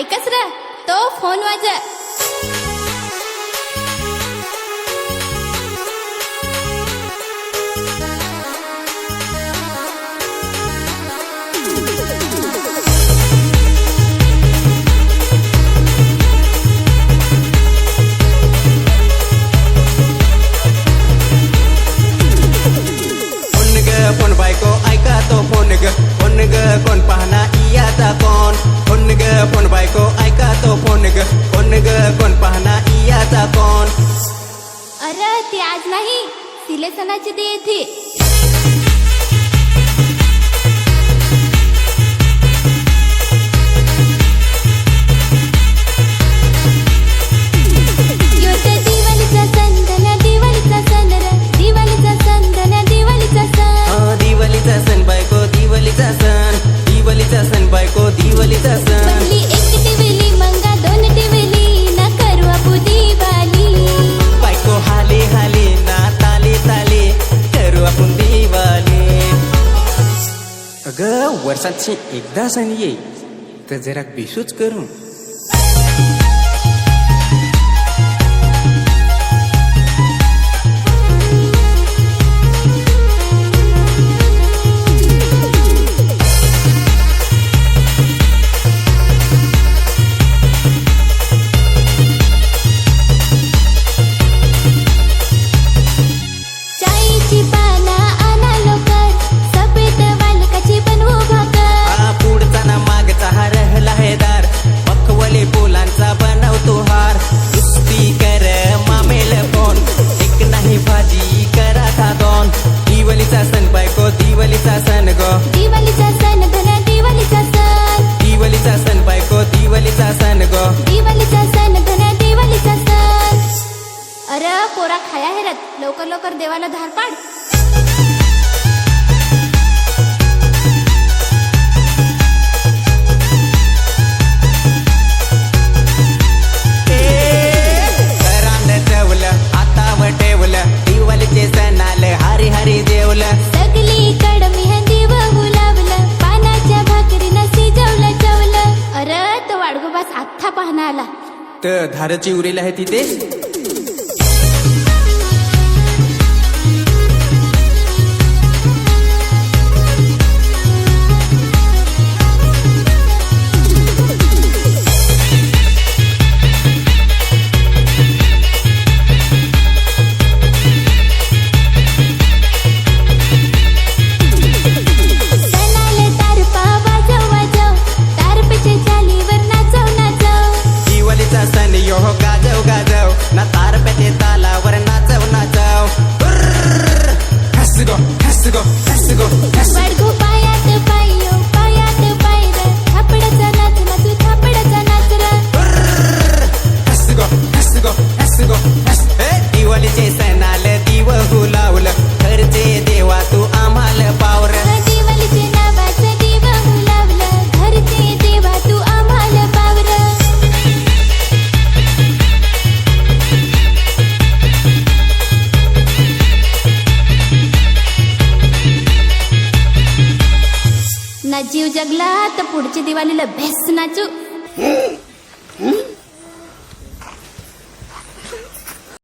ऐकच रे. तो फोन वाज फोन तो फोन ग. कोण पहा तो कोण ग? कोण ग? कोण पाहना इयाचा कोण? अरे ते आज नाही तिले सणाची अगं वर्षांची एकदा सण ये तर जरा बेसूच करून दिवाळीचा सण धन्या दिवाळीचा सण. अरे पोरा खाया हेरत लवकर लवकर देवाला धार पाड. पाहणा आला तर धाराची उरेल आहे तिथे. शिव जगला तर पुढची दिवाळीला भेस नाचू